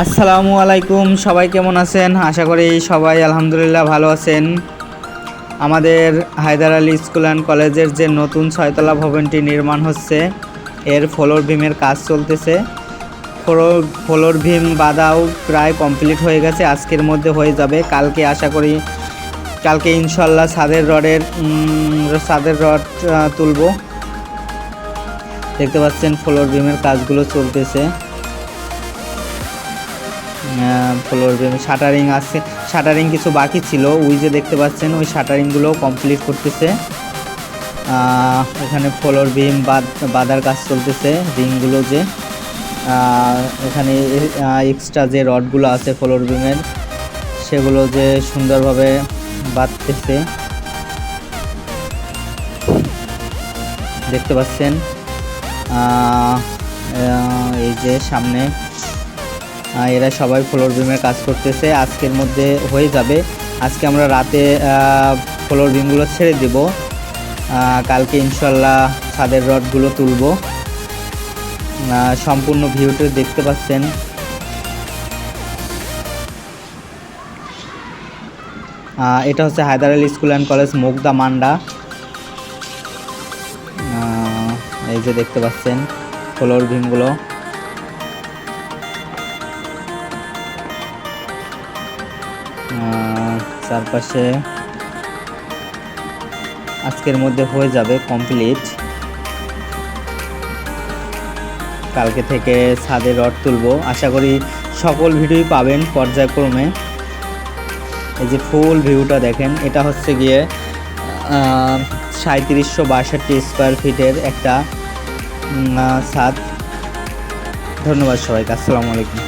আসসালামু আলাইকুম, সবাই কেমন আছেন? আশা করি সবাই আলহামদুলিল্লাহ ভালো আছেন। আমাদের হায়দার আলী স্কুল অ্যান্ড কলেজের যে নতুন ছয়তলা ভবনটি নির্মাণ হচ্ছে, এর ফ্লোর ভীমের কাজ চলতেছে। ফ্লোর ফ্লোর ভীম বাদাও প্রায় কমপ্লিট হয়ে গেছে, আজকের মধ্যে হয়ে যাবে। কালকে আশা করি, কালকে ইনশাল্লাহ ছাদের রডের ছাদের রড তুলবো। দেখতে পাচ্ছেন ফ্লোর ভীমের কাজগুলো চলতেছে। ফ্লোর বেম শাটারিং আছে। শাটারিং কিছু বাকি ছিল। ওই যে দেখতে পাচ্ছেন, ওই শাটারিংগুলো কমপ্লিট করতেছে। এখানে ফ্লোর বিম বাদ, বাঁধার কাজ চলতেছে রিংগুলো যে। এখানে এক্সট্রা যে রডগুলো আছে ফ্লোর বিমের সেগুলো যে সুন্দরভাবে বাঁধতেছে। দেখতে পাচ্ছেন এই যে সামনে এরা সবাই ফ্লোর বিমের কাজ করতেছে। আজকের মধ্যে হয়ে যাবে। আজকে আমরা রাতে ফ্লোর বিমগুলো ছেড়ে দিব। কালকে ইনশাল্লাহ ছাদের রডগুলো তুলব। সম্পূর্ণ ভিউটা দেখতে পাচ্ছেন। এটা হচ্ছে Haidar Ali school and college Mugda Manda. এই যে দেখতে পাচ্ছেন ফ্লোর বিমগুলো চারপাশে আজকের মধ্যে হয়ে যাবে কমপ্লিট কালকে থেকে ছাদে রড তুলবো। আশা করি সকল ভিডিওই পাবেন পর্যায়ক্রমে। এই যে ফুল ভিউটা দেখেন, এটা হচ্ছে গিয়ে সাঁত্রিশশো বাষট্টি স্কোয়ার ফিটের একটা ছাদ। ধন্যবাদ সবাইকে, আসসালামু আলাইকুম।